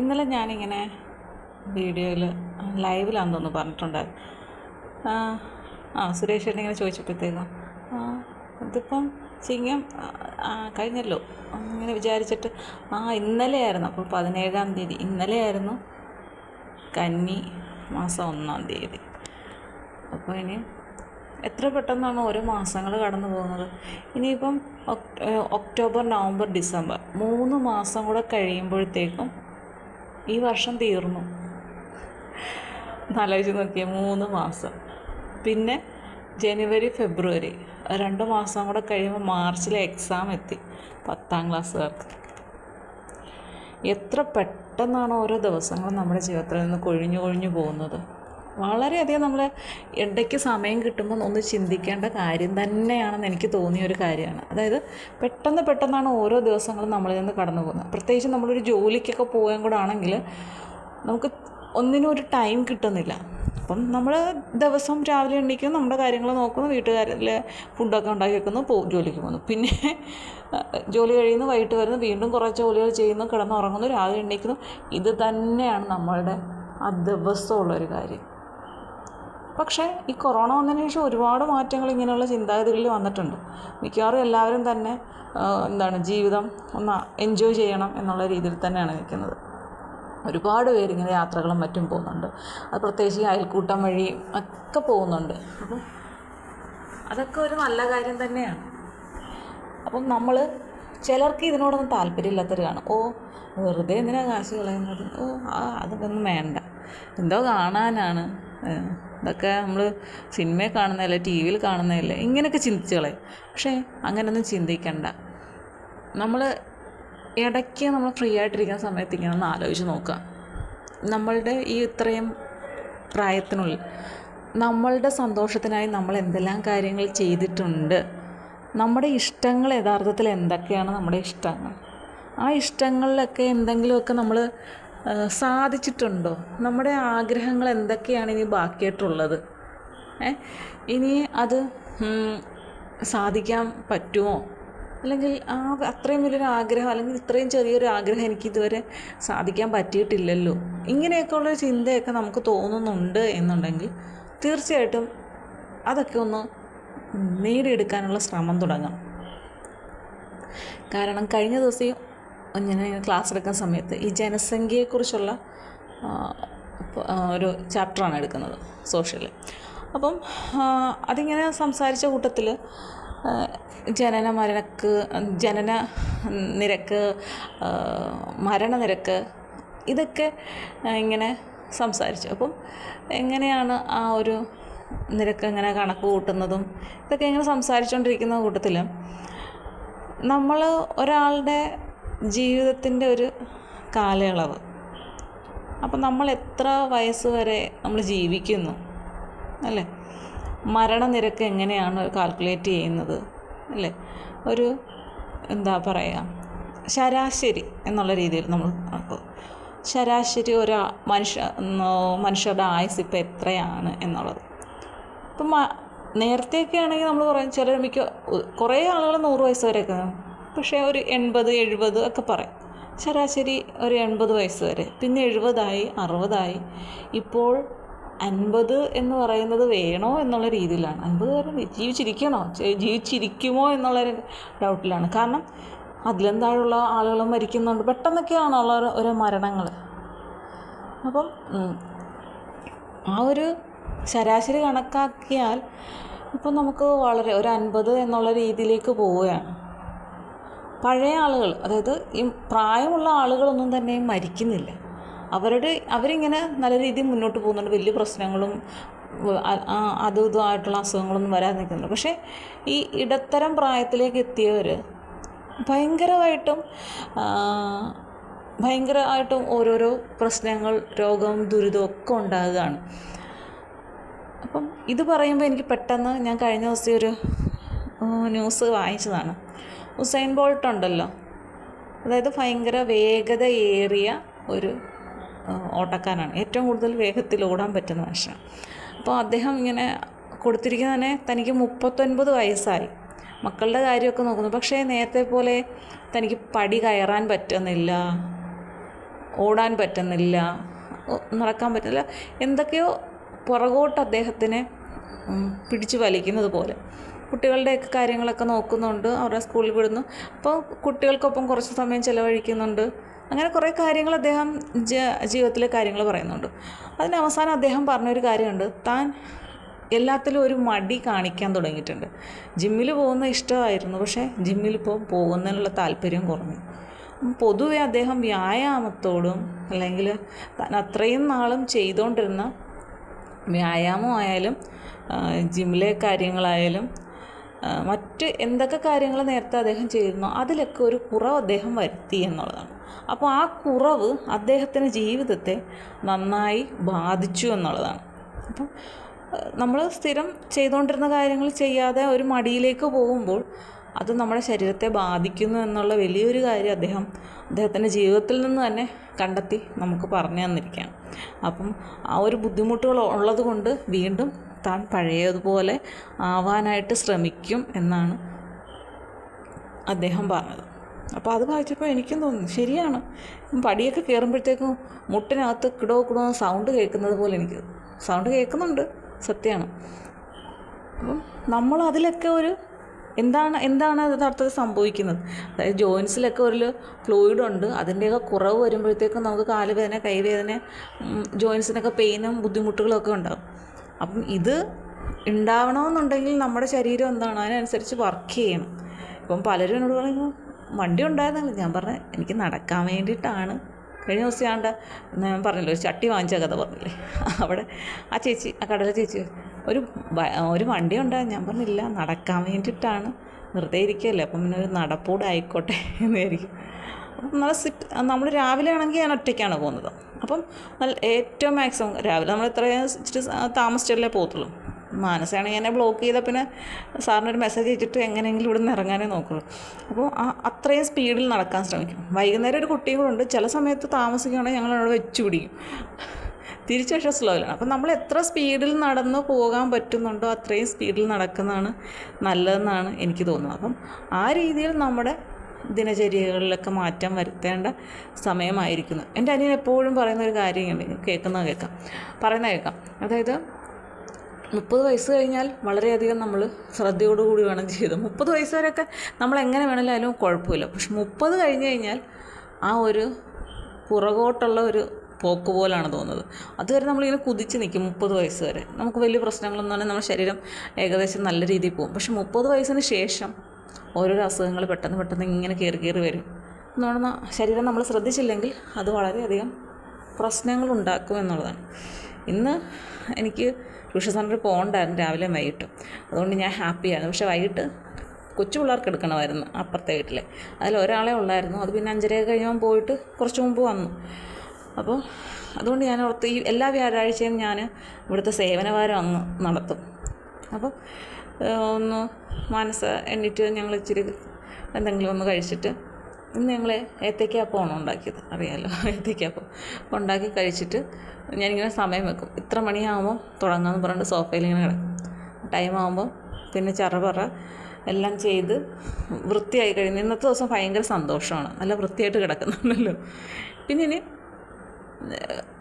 ഇന്നലെ ഞാനിങ്ങനെ വീഡിയോയിൽ ലൈവിലാണെന്ന് തോന്നുന്നു പറഞ്ഞിട്ടുണ്ടായിരുന്നു ആ സുരേഷ് ഇങ്ങനെ ചോദിച്ചപ്പോഴത്തേക്കും ഇതിപ്പം ചിങ്ങം കഴിഞ്ഞല്ലോ. ഇങ്ങനെ വിചാരിച്ചിട്ട് ആ ഇന്നലെയായിരുന്നു. അപ്പോൾ പതിനേഴാം തീയതി ഇന്നലെയായിരുന്നു കന്നി മാസം ഒന്നാം തീയതി. അപ്പോൾ ഇനി എത്ര പെട്ടെന്നാണ് ഓരോ മാസങ്ങൾ കടന്നു പോകുന്നത്? ഇനിയിപ്പം ഒക്ടോബർ നവംബർ ഡിസംബർ മൂന്ന് മാസം കൂടെ കഴിയുമ്പോഴത്തേക്കും ഈ വർഷം തീർന്നു. ആലോചിച്ച് നോക്കിയ മൂന്ന് മാസം. പിന്നെ ജനുവരി ഫെബ്രുവരി രണ്ട് മാസം കൂടെ കഴിയുമ്പോൾ മാർച്ചിലെ എക്സാം എത്തി പത്താം ക്ലാസ്സുകാർക്ക്. എത്ര പെട്ടെന്നാണ് ഓരോ ദിവസങ്ങളും നമ്മുടെ ജീവിതത്തിൽ നിന്ന് കൊഴിഞ്ഞു കൊഴിഞ്ഞു പോകുന്നത്. വളരെയധികം നമ്മൾ ഇടയ്ക്ക് സമയം കിട്ടുമ്പോൾ ഒന്ന് ചിന്തിക്കേണ്ട കാര്യം തന്നെയാണെന്ന് എനിക്ക് തോന്നിയ ഒരു കാര്യമാണ്. അതായത് പെട്ടെന്ന് പെട്ടെന്നാണ് ഓരോ ദിവസങ്ങളും നമ്മളിൽ നിന്ന് കടന്നു പോകുന്നത്. പ്രത്യേകിച്ച് നമ്മളൊരു ജോലിക്കൊക്കെ പോകാൻ കൂടെ ആണെങ്കിൽ നമുക്ക് ഒന്നിനും ഒരു ടൈം കിട്ടുന്നില്ല. അപ്പം നമ്മൾ ദിവസം രാവിലെ എണീക്കുന്നു നമ്മുടെ കാര്യങ്ങൾ നോക്കുന്നു വീട്ടുകാരിൽ ഫുഡൊക്കെ ഉണ്ടാക്കി വെക്കുന്നു പോ ജോലിക്ക് പോകുന്നു. പിന്നെ ജോലി കഴിയുന്നു വൈകിട്ട് വരുന്നു വീണ്ടും കുറേ ജോലികൾ ചെയ്യുന്നു കിടന്നുറങ്ങുന്നു രാവിലെ എണീക്കുന്നു. ഇത് തന്നെയാണ് നമ്മളുടെ ആ ദിവസമുള്ളൊരു കാര്യം. പക്ഷേ ഈ കൊറോണ വന്നതിന് ശേഷം ഒരുപാട് മാറ്റങ്ങൾ ഇങ്ങനെയുള്ള ചിന്താഗതികളിൽ വന്നിട്ടുണ്ട്. മിക്കവാറും എല്ലാവരും തന്നെ എന്താണ് ജീവിതം ഒന്ന് എൻജോയ് ചെയ്യണം എന്നുള്ള രീതിയിൽ തന്നെയാണ് നിൽക്കുന്നത്. ഒരുപാട് പേരിങ്ങനെ യാത്രകളും മറ്റും പോകുന്നുണ്ട്. അത് പ്രത്യേകിച്ച് അയൽക്കൂട്ടം വഴി ഒക്കെ പോകുന്നുണ്ട്. അപ്പം അതൊക്കെ ഒരു നല്ല കാര്യം തന്നെയാണ്. അപ്പം നമ്മൾ ചിലർക്ക് ഇതിനോടൊന്നും താല്പര്യമില്ലാത്തവർ കാണും ഓ വെറുതെ എന്തിനാണ് കാശ് കളയുന്നത്? ഓ ആ അതൊന്നും വേണ്ട. എന്തോ കാണാനാണ്. ഇതൊക്കെ നമ്മൾ സിനിമയിൽ കാണുന്നതല്ലേ ടി വിയിൽ കാണുന്നതല്ലേ ഇങ്ങനെയൊക്കെ ചിന്തിച്ച് പക്ഷേ അങ്ങനെയൊന്നും ചിന്തിക്കണ്ട. നമ്മൾ ഇടയ്ക്ക് നമ്മൾ ഫ്രീ ആയിട്ടിരിക്കുന്ന സമയത്ത് ഇങ്ങനെ ഒന്ന് ആലോചിച്ച് നോക്കുക. നമ്മളുടെ ഈ ഇത്രയും പ്രായത്തിനുള്ളിൽ നമ്മളുടെ സന്തോഷത്തിനായി നമ്മൾ എന്തെല്ലാം കാര്യങ്ങൾ ചെയ്തിട്ടുണ്ട്. നമ്മുടെ ഇഷ്ടങ്ങൾ യഥാർത്ഥത്തിൽ എന്തൊക്കെയാണ് നമ്മുടെ ഇഷ്ടങ്ങൾ? ആ ഇഷ്ടങ്ങളിലൊക്കെ എന്തെങ്കിലുമൊക്കെ നമ്മൾ സാധിച്ചിട്ടുണ്ടോ? നമ്മുടെ ആഗ്രഹങ്ങൾ എന്തൊക്കെയാണ് ഇനി ബാക്കിയായിട്ടുള്ളത്? ഏ? ഇനി അത് സാധിക്കാൻ പറ്റുമോ? അല്ലെങ്കിൽ ആ അത്രയും വലിയൊരു ആഗ്രഹം അല്ലെങ്കിൽ ഇത്രയും ചെറിയൊരു ആഗ്രഹം എനിക്ക് ഇതുവരെ സാധിക്കാൻ പറ്റിയിട്ടില്ലല്ലോ. ഇങ്ങനെയൊക്കെ ഉള്ളൊരു ചിന്തയൊക്കെ നമുക്ക് തോന്നുന്നുണ്ട് എന്നുണ്ടെങ്കിൽ തീർച്ചയായിട്ടും അതൊക്കെ ഒന്ന് നേടിയെടുക്കാനുള്ള ശ്രമം തുടങ്ങാം. കാരണം കഴിഞ്ഞ ദിവസം ഞാൻ ക്ലാസ് എടുക്കുന്ന സമയത്ത് ഈ ജനസംഖ്യയെക്കുറിച്ചുള്ള ഒരു ചാപ്റ്ററാണ് എടുക്കുന്നത് സോഷ്യൽ അപ്പം അതിങ്ങനെ സംസാരിച്ച കൂട്ടത്തിൽ ജനന മരണക്ക് ജനന നിരക്ക് മരണനിരക്ക് ഇതൊക്കെ ഇങ്ങനെ സംസാരിച്ചു. അപ്പം എങ്ങനെയാണ് ആ ഒരു നിരക്ക് എങ്ങനെ കണക്ക് കൂട്ടുന്നതും ഇതൊക്കെ ഇങ്ങനെ സംസാരിച്ചുകൊണ്ടിരിക്കുന്ന കൂട്ടത്തിൽ നമ്മൾ ഒരാളുടെ ജീവിതത്തിന്റെ ഒരു കാലയളവ്. അപ്പം നമ്മൾ എത്ര വയസ്സ് വരെ നമ്മൾ ജീവിക്കുന്നു അല്ലേ? മരണനിരക്ക് എങ്ങനെയാണ് കാൽക്കുലേറ്റ് ചെയ്യുന്നത് അല്ലേ? ഒരു എന്താ പറയുക ശരാശരി എന്നുള്ള രീതിയിൽ നമ്മൾ. ശരാശരി ഒരു മനുഷ്യ മനുഷ്യരുടെ ആയുസ് ഇപ്പം എത്രയാണ് എന്നുള്ളത്. ഇപ്പം നേരത്തെയൊക്കെ ആണെങ്കിൽ നമ്മൾ പറയും ചിലർ മിക്ക കുറേ ആളുകൾ നൂറ് വയസ്സ് വരെയൊക്കെ പക്ഷേ ഒരു എൺപത് എഴുപത് ഒക്കെ പറയും. ശരാശരി ഒരു എൺപത് വയസ്സ് വരെ. പിന്നെ എഴുപതായി അറുപതായി. ഇപ്പോൾ അൻപത് എന്ന് പറയുന്നത് വേണോ എന്നുള്ള രീതിയിലാണ്. അൻപത് വരെ ജീവിച്ചിരിക്കണോ? ജീവിച്ചിരിക്കുമോ എന്നുള്ള ഡൗട്ടിലാണ്. കാരണം അതിലും താഴെയുള്ള ആളുകൾ മരിക്കുന്നുണ്ട്. പെട്ടെന്നൊക്കെയാണുള്ള ഓരോ- മരണങ്ങൾ. അപ്പം ആ ഒരു ശരാശരി കണക്കാക്കിയാൽ ഇപ്പം നമുക്ക് വളരെ ഒരു അൻപത് എന്നുള്ള രീതിയിലേക്ക് പോവുകയാണ്. പഴയ ആളുകൾ അതായത് ഈ പ്രായമുള്ള ആളുകളൊന്നും തന്നെ മരിക്കുന്നില്ല. അവരുടെ അവരിങ്ങനെ നല്ല രീതിയിൽ മുന്നോട്ട് പോകുന്നുണ്ട്. വലിയ പ്രശ്നങ്ങളും അതും ഇതുമായിട്ടുള്ള അസുഖങ്ങളൊന്നും വരാതെ നിൽക്കുന്നുണ്ട്. പക്ഷേ ഈ ഇടത്തരം പ്രായത്തിലേക്ക് എത്തിയവർ ഭയങ്കരമായിട്ടും ഭയങ്കരമായിട്ടും ഓരോരോ പ്രശ്നങ്ങൾ രോഗം ദുരിതം ഒക്കെ ഉണ്ടാകുകയാണ്. അപ്പം ഇത് പറയുമ്പോൾ എനിക്ക് പെട്ടെന്ന് ഞാൻ കഴിഞ്ഞ ദിവസം ഒരു ന്യൂസ് വായിച്ചതാണ്. ഉസൈൻ ബോൾട്ട് ഉണ്ടല്ലോ. അതായത് ഭയങ്കര വേഗതയേറിയ ഒരു ഓട്ടക്കാരനാണ്. ഏറ്റവും കൂടുതൽ വേഗത്തിൽ ഓടാൻ പറ്റുന്ന മനുഷ്യൻ. അപ്പോൾ അദ്ദേഹം ഇങ്ങനെ കൊടുത്തിരിക്കുന്ന തന്നെ തനിക്ക് മുപ്പത്തൊൻപത് വയസ്സായി. മക്കളുടെ കാര്യമൊക്കെ നോക്കുന്നു. പക്ഷേ നേരത്തെ പോലെ തനിക്ക് പടി കയറാൻ പറ്റുന്നില്ല ഓടാൻ പറ്റുന്നില്ല നടക്കാൻ പറ്റുന്നില്ല. എന്തൊക്കെയോ പുറകോട്ട് അദ്ദേഹത്തിനെ പിടിച്ചു വലിക്കുന്നത് പോലെ. കുട്ടികളുടെയൊക്കെ കാര്യങ്ങളൊക്കെ നോക്കുന്നുണ്ട് അവരുടെ സ്കൂളിൽ വിടുന്നു. അപ്പോൾ കുട്ടികൾക്കൊപ്പം കുറച്ച് സമയം ചിലവഴിക്കുന്നുണ്ട്. അങ്ങനെ കുറേ കാര്യങ്ങൾ അദ്ദേഹം ജീവിതത്തിലെ കാര്യങ്ങൾ പറയുന്നുണ്ട്. അതിന് അവസാനം അദ്ദേഹം പറഞ്ഞൊരു കാര്യമുണ്ട്. താൻ എല്ലാത്തിലും ഒരു മടി കാണിക്കാൻ തുടങ്ങിയിട്ടുണ്ട്. ജിമ്മിൽ പോകുന്ന ഇഷ്ടമായിരുന്നു പക്ഷേ ജിമ്മിൽ ഇപ്പോൾ പോകുന്നതിനുള്ള താല്പര്യം കുറഞ്ഞു. പൊതുവെ അദ്ദേഹം വ്യായാമത്തോടും അല്ലെങ്കിൽ താൻ അത്രയും നാളും ചെയ്തുകൊണ്ടിരുന്ന വ്യായാമമായാലും ജിമ്മിലെ കാര്യങ്ങളായാലും മറ്റ് എന്തൊക്കെ കാര്യങ്ങൾ നേരത്തെ അദ്ദേഹം ചെയ്തിരുന്നോ അതിലൊക്കെ ഒരു കുറവ് അദ്ദേഹം വരുത്തി എന്നുള്ളതാണ്. അപ്പോൾ ആ കുറവ് അദ്ദേഹത്തിന്റെ ജീവിതത്തെ നന്നായി ബാധിച്ചു എന്നുള്ളതാണ്. അപ്പം നമ്മൾ സ്ഥിരം ചെയ്തുകൊണ്ടിരുന്ന കാര്യങ്ങൾ ചെയ്യാതെ ഒരു മടിയിലേക്ക് പോകുമ്പോൾ അത് നമ്മുടെ ശരീരത്തെ ബാധിക്കുന്നു എന്നുള്ള വലിയൊരു കാര്യം അദ്ദേഹം അദ്ദേഹത്തിന്റെ ജീവിതത്തിൽ നിന്ന് തന്നെ കണ്ടെത്തി നമുക്ക് പറഞ്ഞു തന്നിരിക്കുകയാണ്. അപ്പം ആ ഒരു ബുദ്ധിമുട്ടുകൾ ഉള്ളത് കൊണ്ട് വീണ്ടും താൻ പഴയതുപോലെ ആവാനായിട്ട് ശ്രമിക്കും എന്നാണ് അദ്ദേഹം പറഞ്ഞത്. അപ്പോൾ അത് വായിച്ചപ്പോൾ എനിക്കും തോന്നി ശരിയാണ്. പടിയൊക്കെ കയറുമ്പോഴത്തേക്കും മുട്ടിനകത്ത് കിടോ കിടോ സൗണ്ട് കേൾക്കുന്നത് പോലെ എനിക്ക് സൗണ്ട് കേൾക്കുന്നുണ്ട് സത്യമാണ്. അപ്പം നമ്മൾ അതിലൊക്കെ ഒരു എന്താണ് എന്താണ് യഥാർത്ഥത്തിൽ സംഭവിക്കുന്നത്? അതായത് ജോയിൻസിലൊക്കെ ഒരു ഫ്ലൂയിഡ് ഉണ്ട് അതിന്റെയൊക്കെ കുറവ് വരുമ്പോഴത്തേക്കും നമുക്ക് കാലുവേദന കൈവേദന ജോയിൻസിനൊക്കെ പെയിനും ബുദ്ധിമുട്ടുകളൊക്കെ ഉണ്ടാകും അപ്പം ഇത് ഉണ്ടാവണമെന്നുണ്ടെങ്കിൽ നമ്മുടെ ശരീരം എന്താണ്? അതിനനുസരിച്ച് വർക്ക് ചെയ്യണം. ഇപ്പം പലരും എന്നോട് പറയുന്നു വണ്ടി ഉണ്ടായിരുന്നല്ലോ. ഞാൻ പറഞ്ഞ എനിക്ക് നടക്കാൻ വേണ്ടിയിട്ടാണ്. കഴിഞ്ഞ ദിവസം ദാ ഞാൻ പറഞ്ഞല്ലോ ഒരു ചട്ടി വാങ്ങിച്ച കഥ പറഞ്ഞില്ലേ? അവിടെ ആ ചേച്ചി ആ കടല ചേച്ചി ഒരു ഒരു വണ്ടി ഉണ്ടായിരുന്നു. ഞാൻ പറഞ്ഞില്ല നടക്കാൻ വേണ്ടിയിട്ടാണ്. വെറുതെ ഇരിക്കുകയല്ലേ അപ്പം പിന്നെ ഒരു നടപ്പൂടായിക്കോട്ടെ എന്നായിരിക്കും അപ്പം നല്ല സിറ്റ് നമ്മൾ രാവിലെ ആണെങ്കിൽ ഞാൻ ഒറ്റയ്ക്കാണ് പോകുന്നത്. അപ്പം നല്ല ഏറ്റവും മാക്സിമം രാവിലെ നമ്മൾ ഇത്രയും ഇച്ചിരി താമസിച്ചല്ലേ പോകത്തുള്ളൂ. മാനസയാണെങ്കിൽ എന്നെ ബ്ലോക്ക് ചെയ്താൽ പിന്നെ സാറിനൊരു മെസ്സേജ് അയച്ചിട്ട് എങ്ങനെയെങ്കിലും ഇവിടെ നിന്ന് ഇറങ്ങാനേ നോക്കുള്ളൂ. അപ്പോൾ ആ അത്രയും സ്പീഡിൽ നടക്കാൻ ശ്രമിക്കും. വൈകുന്നേരം ഒരു കുട്ടിയും കൂടെ ഉണ്ട്. ചില സമയത്ത് താമസിക്കുകയാണെങ്കിൽ ഞങ്ങൾ അവിടെ വെച്ച് പിടിക്കും. തിരിച്ചു പക്ഷേ സ്ലോയിലാണ് അപ്പം നമ്മൾ എത്ര സ്പീഡിൽ നടന്ന് പോകാൻ പറ്റുന്നുണ്ടോ അത്രയും സ്പീഡിൽ നടക്കുന്നതാണ് നല്ലതെന്നാണ് എനിക്ക് തോന്നുന്നത്. അപ്പം ആ രീതിയിൽ നമ്മുടെ ദിനചര്യകളിലൊക്കെ മാറ്റം വരുത്തേണ്ട സമയമായിരിക്കുന്നു. എന്റെ അനിയൻ എപ്പോഴും പറയുന്ന ഒരു കാര്യമുണ്ട് കേൾക്കുന്ന കേൾക്കാം. പറയുന്ന കേൾക്കാം. അതായത് മുപ്പത് വയസ്സ് കഴിഞ്ഞാൽ വളരെയധികം നമ്മൾ ശ്രദ്ധയോടുകൂടി വേണം ചെയ്ത്. മുപ്പത് വയസ്സ് വരെയൊക്കെ നമ്മൾ എങ്ങനെ വേണമെങ്കിലും കുഴപ്പമില്ല. പക്ഷെ മുപ്പത് കഴിഞ്ഞ് കഴിഞ്ഞാൽ ആ ഒരു പുറകോട്ടുള്ള ഒരു പോക്ക് പോലാണ് തോന്നുന്നത്. അതുവരെ നമ്മളിങ്ങനെ കുതിച്ച് നിൽക്കും മുപ്പത് വയസ്സ് വരെ. നമുക്ക് വലിയ പ്രശ്നങ്ങളൊന്നും തന്നെ നമ്മുടെ ശരീരം ഏകദേശം നല്ല രീതിയിൽ പോകും. പക്ഷെ മുപ്പത് വയസ്സിന് ശേഷം ഓരോരോ അസുഖങ്ങൾ പെട്ടെന്ന് പെട്ടെന്ന് ഇങ്ങനെ കയറി കയറി വരും. എന്ന് പറഞ്ഞാൽ ശരീരം നമ്മൾ ശ്രദ്ധിച്ചില്ലെങ്കിൽ അത് വളരെയധികം പ്രശ്നങ്ങൾ ഉണ്ടാക്കും എന്നുള്ളതാണ്. ഇന്ന് എനിക്ക് ട്യൂഷൻ സെന്ററിൽ പോകണ്ടായിരുന്നു രാവിലെ വൈകിട്ട്. അതുകൊണ്ട് ഞാൻ ഹാപ്പിയാണ്. പക്ഷേ വൈകിട്ട് കൊച്ചു പിള്ളേർക്ക് എടുക്കണമായിരുന്നു അപ്പുറത്തെ വീട്ടിലെ. അതിൽ ഒരാളെ ഉള്ളായിരുന്നു. അത് പിന്നെ അഞ്ചരയൊക്കെ കഴിയുമ്പോൾ പോയിട്ട് കുറച്ച് മുമ്പ് വന്നു. അപ്പോൾ അതുകൊണ്ട് ഞാൻ ഓർത്ത് ഈ എല്ലാ വ്യാഴാഴ്ചയും ഞാൻ ഇവിടുത്തെ സേവനവാരം അങ്ങ് നടത്തും. അപ്പോൾ ഒന്ന് മനസ്സ് എണ്ണിട്ട് ഞങ്ങൾ ഇച്ചിരി എന്തെങ്കിലും ഒന്ന് കഴിച്ചിട്ട് ഇന്ന് ഞങ്ങൾ ഏത്തയ്ക്കാപ്പമാണ് ഉണ്ടാക്കിയത്? അറിയാമല്ലോ ഏത്തയ്ക്കാപ്പം ഉണ്ടാക്കി കഴിച്ചിട്ട് ഞാനിങ്ങനെ സമയം വെക്കും. ഇത്ര മണിയാകുമ്പോൾ തുടങ്ങാമെന്ന് പറഞ്ഞിട്ട് സോഫയിൽ ഇങ്ങനെ കിടക്കും. ടൈം ആകുമ്പോൾ പിന്നെ ചറപറ എല്ലാം ചെയ്ത് വൃത്തിയായി കഴിയുന്നു ഇന്നത്തെ ദിവസം ഭയങ്കര സന്തോഷമാണ്. നല്ല വൃത്തിയായിട്ട് കിടക്കുന്നുണ്ടല്ലോ. പിന്നെ ഇനി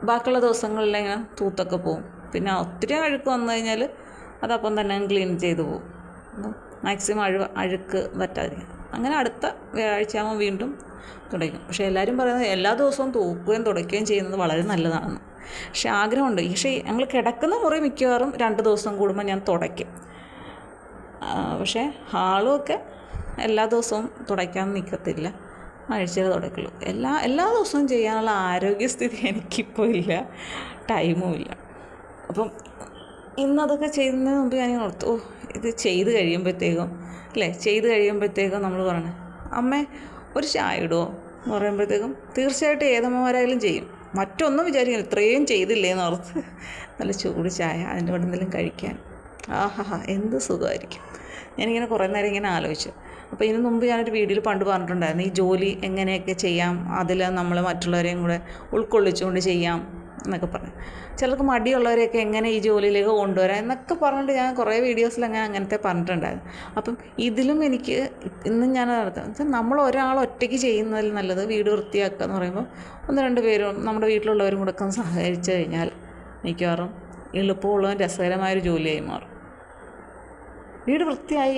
ബാക്കിയുള്ള ദിവസങ്ങളിൽ ഇങ്ങനെ തൂത്തൊക്കെ പോവും. പിന്നെ ഒത്തിരി അഴുക്ക് വന്നു കഴിഞ്ഞാൽ അതപ്പം തന്നെ ക്ലീൻ ചെയ്തു പോകും മാക്സിമം അഴു അഴുക്ക് പറ്റാതിരിക്കും അങ്ങനെ അടുത്ത വ്യാഴാഴ്ചയാകുമ്പോൾ വീണ്ടും തുടയ്ക്കും. പക്ഷേ എല്ലാവരും പറയുന്നത് എല്ലാ ദിവസവും തൂക്കുകയും തുടയ്ക്കുകയും ചെയ്യുന്നത് വളരെ നല്ലതാണെന്ന്. പക്ഷേ ആഗ്രഹമുണ്ട്. പക്ഷേ ഞങ്ങൾ കിടക്കുന്ന മുറി മിക്കവാറും രണ്ട് ദിവസം കൂടുമ്പോൾ ഞാൻ തുടയ്ക്കും. പക്ഷേ ഹാളുമൊക്കെ എല്ലാ ദിവസവും തുടയ്ക്കാൻ നിൽക്കത്തില്ല. ആഴ്ചയിൽ തുടയ്ക്കുള്ളൂ. എല്ലാ എല്ലാ ദിവസവും ചെയ്യാനുള്ള ആരോഗ്യസ്ഥിതി എനിക്കിപ്പോൾ ഇല്ല. ടൈമും ഇല്ല. അപ്പം ഇന്നതൊക്കെ ചെയ്യുന്നതിന് മുമ്പ് ഞാൻ ഓർത്തു ഓ ഇത് ചെയ്ത് കഴിയുമ്പോഴത്തേക്കും അല്ലേ? ചെയ്ത് കഴിയുമ്പോഴത്തേക്കും നമ്മൾ പറയണേ അമ്മേ ഒരു ചായ ഇടുമോ എന്ന് പറയുമ്പോഴത്തേക്കും തീർച്ചയായിട്ടും ഏതമ്മമാരായാലും ചെയ്യും. മറ്റൊന്നും വിചാരിക്കില്ല ഇത്രയും ചെയ്തില്ലേ എന്ന് ഓർത്ത് നല്ല ചൂട് ചായ അതിന്റെ കൂടെ എന്തെങ്കിലും കഴിക്കാൻ. ആഹാ എന്ത് സുഖമായിരിക്കും. ഞാനിങ്ങനെ കുറേ നേരം ഇങ്ങനെ ആലോചിച്ചു. അപ്പോൾ ഇതിനു മുമ്പ് ഞാനൊരു വീഡിയോയിൽ പണ്ട് പറഞ്ഞിട്ടുണ്ടായിരുന്നു ഈ ജോലി എങ്ങനെയൊക്കെ ചെയ്യാം അതിൽ നമ്മൾ മറ്റുള്ളവരെയും കൂടെ ഉൾക്കൊള്ളിച്ചുകൊണ്ട് ചെയ്യാം എന്നൊക്കെ പറഞ്ഞു ചിലർക്ക് മടിയുള്ളവരെയൊക്കെ എങ്ങനെ ഈ ജോലിയിലേക്ക് കൊണ്ടുവരാം എന്നൊക്കെ പറഞ്ഞിട്ട് ഞാൻ കുറേ വീഡിയോസിൽ അങ്ങനെ അങ്ങനത്തെ പറഞ്ഞിട്ടുണ്ടായിരുന്നു. അപ്പം ഇതിലും എനിക്ക് ഇന്നും ഞാൻ നടത്താം. നമ്മൾ ഒരാൾ ഒറ്റയ്ക്ക് ചെയ്യുന്നതിൽ നല്ലത് വീട് വൃത്തിയാക്കുക എന്ന് പറയുമ്പോൾ ഒന്ന് രണ്ട് പേരും നമ്മുടെ വീട്ടിലുള്ളവരും കൂടെ ഒക്കെ സഹകരിച്ചു കഴിഞ്ഞാൽ മിക്കവാറും എളുപ്പമുള്ളതും രസകരമായൊരു ജോലിയായി മാറും. വീട് വൃത്തിയായി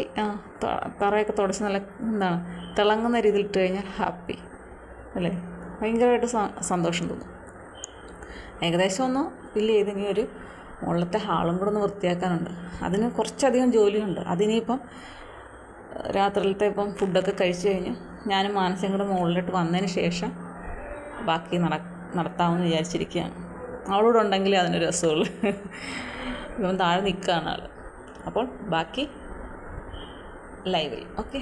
തറയൊക്കെ തുടച്ച് നല്ല എന്താണ് തിളങ്ങുന്ന രീതിയിൽ ഇട്ട് കഴിഞ്ഞാൽ ഹാപ്പി. അല്ലേ? ഭയങ്കരമായിട്ട് സന്തോഷം തോന്നും. ഏകദേശം ഒന്ന് ഫില്ല് ചെയ്ത് ഇനി ഒരു മുകളിലത്തെ ഹാളും കൂടെ ഒന്ന് വൃത്തിയാക്കാനുണ്ട്. അതിന് കുറച്ചധികം ജോലിയുണ്ട്. അതിനിപ്പം രാത്രിയിലത്തെ ഇപ്പം ഫുഡൊക്കെ കഴിച്ചു കഴിഞ്ഞ് ഞാനും മാനസികം കൂടെ മുകളിലോട്ട് വന്നതിന് ശേഷം ബാക്കി നട നടത്താമെന്ന് വിചാരിച്ചിരിക്കുകയാണ്. അവളോട് ഉണ്ടെങ്കിലേ അതിനൊരു രസമുള്ളൂ. ഇപ്പം താഴെ നിൽക്കുകയാണ് ആൾ അപ്പോൾ ബാക്കി ലൈവിൽ. ഓക്കെ.